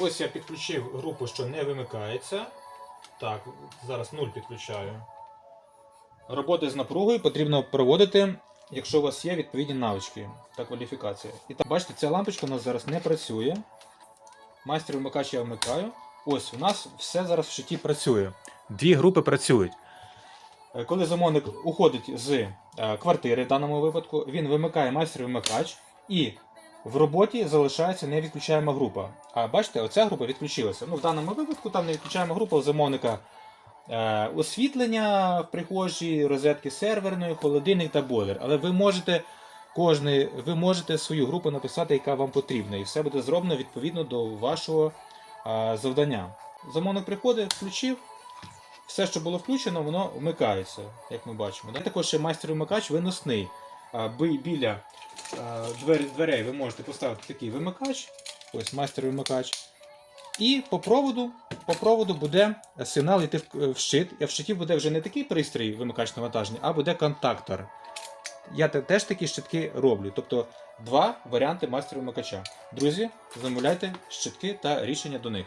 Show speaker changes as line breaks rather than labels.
Ось я підключив групу, що не вимикається. Так, зараз 0 підключаю. Роботи з напругою потрібно проводити, якщо у вас є відповідні навички та кваліфікація. І так, бачите, ця лампочка у нас зараз не працює. Майстер вимикач я вмикаю. Ось у нас все зараз в щиті працює. Дві групи працюють. Е, Коли замовник уходить з е, квартири в даному випадку, він вимикає майстер вимикач і в роботі залишається невідключаема група. А бачите, оця група відключилася. Ну, в даному випадку там не відключаема група у замовника е, освітлення в прихожій, розетки серверної, холодильник та бойлер. Але ви можете кожний, ви можете свою групу написати, яка вам потрібна, і все буде зроблено відповідно до вашого е, завдання. Замовник приходить, включив. Все, що було включено, воно вмикається, як ми бачимо. Також ще майстер-вимикач виносний. Біля двері- дверей ви можете поставити такий вимикач. Ось майстер-вимикач. І по проводу, по проводу буде сигнал йти в, в щит. А в щиті буде вже не такий пристрій вимикач навантаження, а буде контактор. Я теж такі щитки роблю. Тобто два варіанти майстер-вимикача. Друзі, замовляйте щитки та рішення до них.